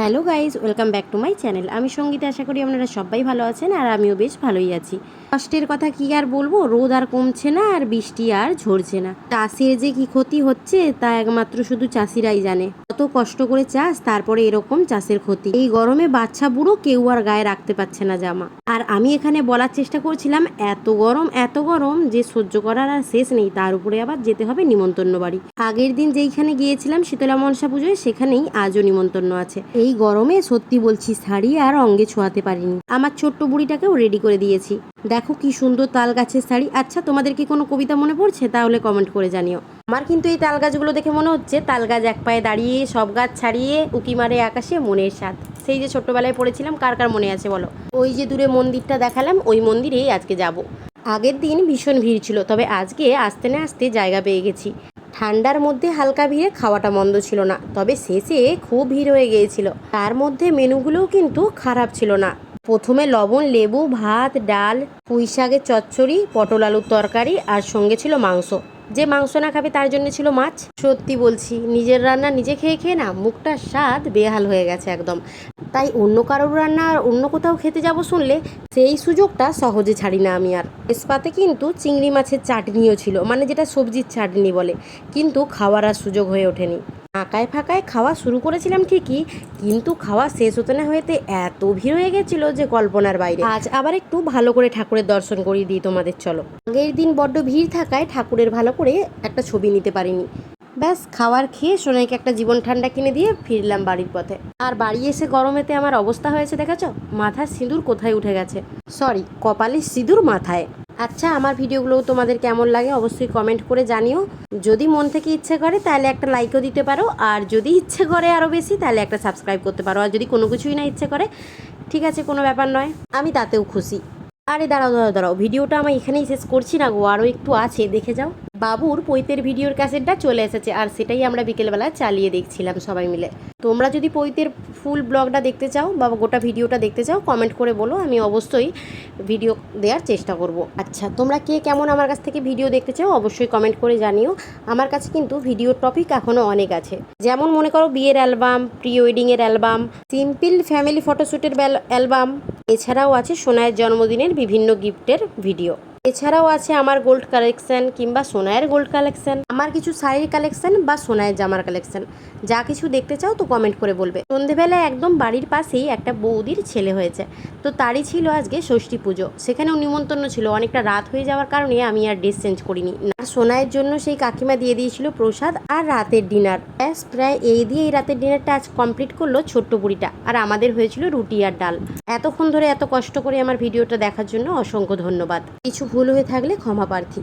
Hello guys, welcome back to my channel. আমি সঙ্গীতে, আশা করি আপনারা সবাই ভালো আছেন আর আমিও বেশ ভালোই আছি। কষ্টের কথা কি আর বলব? রোদ আর কমছে না আর বৃষ্টি আর ঝরছে না। চাষির যে কি ক্ষতি হচ্ছে, তা একমাত্র শুধু চাষিরাই জানে। কত কষ্ট করে চাষ, তারপরে এরকম চাষের ক্ষতি। এই গরমে বাচ্চা বুড়ো কেউ আর গায়ে রাখতে পারছে না জামা। আর আমি এখানে বলার চেষ্টা করছিলাম, এত গরম এত গরম যে সহ্য করার আর শেষ নেই। তার উপরে আবার যেতে হবে নিমন্ত্রণ বাড়ি। আগের দিন যেইখানে গিয়েছিলাম শীতলা মনসা পুজোয়, সেখানেই আজও নিমন্ত্রণ আছে। এই গরমে সত্যি বলছি শাড়ি আর অঙ্গে ছোঁয়াতে পারিনি। আমার ছোট্ট বুড়িটাকেও রেডি করে দিয়েছি। দেখো কি সুন্দর তাল গাছের শাড়ি। আচ্ছা তোমাদের কি কোনো কবিতা মনে পড়ছে? তাহলে কমেন্ট করে জানিও। আমার কিন্তু এই তাল গাছগুলো দেখে মনে হচ্ছে তাল গাছ এক পায়ে দাঁড়িয়ে, সব গাছ ছাড়িয়ে, উকি মারে আকাশে মনের স্বাদ। সেই যে ছোট্টবেলায় পড়েছিলাম, কার কার মনে আছে বলো? ওই যে দূরে মন্দিরটা দেখালাম, ওই মন্দিরেই আজকে যাব। আগের দিন ভীষণ ভিড় ছিল, তবে আজকে আসতে না আসতে জায়গা পেয়ে গেছি। ঠান্ডার মধ্যে হালকা ভিড়ে খাওয়াটা মন্দ ছিল না, তবে শেষে খুব ভিড় হয়ে গিয়েছিল। তার মধ্যে মেনুগুলোও কিন্তু খারাপ ছিল না। প্রথমে লবণ, লেবু, ভাত, ডাল পুঁই শাকের চচ্চড়ি, পটল আলুর তরকারি আর সঙ্গে ছিল মাংস। যে মাংস না খাবে তার জন্য ছিল মাছ। সত্যি বলছি, নিজের রান্না নিজে খেয়ে খেয়ে না মুখটা স্বাদ বেহাল হয়ে গেছে একদম। তাই অন্য কারোর রান্না আর অন্য কোথাও খেতে যাব শুনলে সেই সুযোগটা সহজে ছাড়ি না আমি আর। এসপাতে কিন্তু চিংড়ি মাছের চাটনিও ছিল মানে যেটা সবজির চাটনি বলে। কিন্তু খাওয়ার আর সুযোগ হয়ে ওঠেনি। ফাঁকায় ফাঁকায় খাওয়া শুরু করেছিলাম ঠিকই, কিন্তু খাওয়া শেষ হতে না হয়েতে এত ভিড় হয়ে গেছিল যে কল্পনার বাইরে। আজ আবার একটু ভালো করে ঠাকুরের দর্শন করিয়ে দিই তোমাদের, চলো। আগের দিন বড্ড ভিড় থাকায় ঠাকুরের ভালো করে একটা ছবি নিতে পারিনি। ব্যাস, খাওয়ার খেয়ে সোনাইকে একটা জীবন ঠান্ডা কিনে দিয়ে ফিরলাম বাড়ির পথে। আর বাড়ি এসে গরমেতে আমার অবস্থা হয়েছে, দেখেছ? মাথার সিঁদুর কোথায় উঠে গেছে? সরি কপালের সিঁদুর মাথায়। আচ্ছা আমার ভিডিওগুলো তোমাদের কেমন লাগে অবশ্যই কমেন্ট করে জানিও। যদি মন থেকে ইচ্ছে করে, তাহলে একটা লাইকও দিতে পারো। আর যদি ইচ্ছে করে আরও বেশি, তাহলে একটা সাবস্ক্রাইব করতে পারো। আর যদি কোনো কিছুই না ইচ্ছে করে, ঠিক আছে, কোনো ব্যাপার নয়। আমি তাতেও খুশি। আরে, দাঁড়াও দাঁড়াও দাঁড়াও, ভিডিওটা আমি এখানেই শেষ করছি না গো আরও একটু আছে, দেখে যাও। বাবুর পৈতের ভিডিওর ক্যাসেটটা চলে এসেছে আর সেটাই আমরা বিকেলবেলা চালিয়ে দেখছিলাম সবাই মিলে। তোমরা যদি পৈতের ফুল ব্লগটা দেখতে চাও বা গোটা ভিডিওটা দেখতে চাও কমেন্ট করে বলো, আমি অবশ্যই ভিডিও দেওয়ার চেষ্টা করব। আচ্ছা তোমরা কে কেমন আমার কাছ থেকে ভিডিও দেখতে চাও, অবশ্যই কমেন্ট করে জানিও। আমার কাছে কিন্তু ভিডিওর টপিক এখনও অনেক আছে। যেমন মনে করো বিয়ের অ্যালবাম প্রি ওয়েডিংয়ের অ্যালবাম, সিম্পল ফ্যামিলি ফটোশ্যুটের অ্যালবাম, এছাড়াও আছে সোনায়ের জন্মদিনের বিভিন্ন গিফটের ভিডিও এছাড়াও আছে আমার গোল্ড কালেকশন কিংবা সোনায়ের গোল্ড কালেকশন আমার কিছু শাড়ির কালেকশন বা সোনায়ের জামার কালেকশন যা কিছু দেখতে চাও তো কমেন্ট করে বলবে। সন্ধেবেলায় একদম বাড়ির পাশেই একটা বৌদির ছেলে হয়েছে। তো তারই ছিল আজকে ষষ্ঠী পুজো। সেখানেও নিমন্ত্রণ ছিল। অনেকটা রাত হয়ে যাওয়ার কারণে আমি আর ড্রেস চেঞ্জ করিনি। আর সোনায়ের জন্য সেই কাকিমা দিয়ে দিয়েছিল প্রসাদ আর রাতের ডিনার। ব্যাস, প্রায় এই দিয়ে এই রাতের ডিনারটা আজ কমপ্লিট করল ছোট্ট বুড়িটা। আর আমাদের হয়েছিল রুটি আর ডাল। এতক্ষণ ধরে এত কষ্ট করে আমার ভিডিওটা দেখার জন্য অসংখ্য ধন্যবাদ। কিছু ভুল হয়ে থাকলে ক্ষমা প্রার্থী।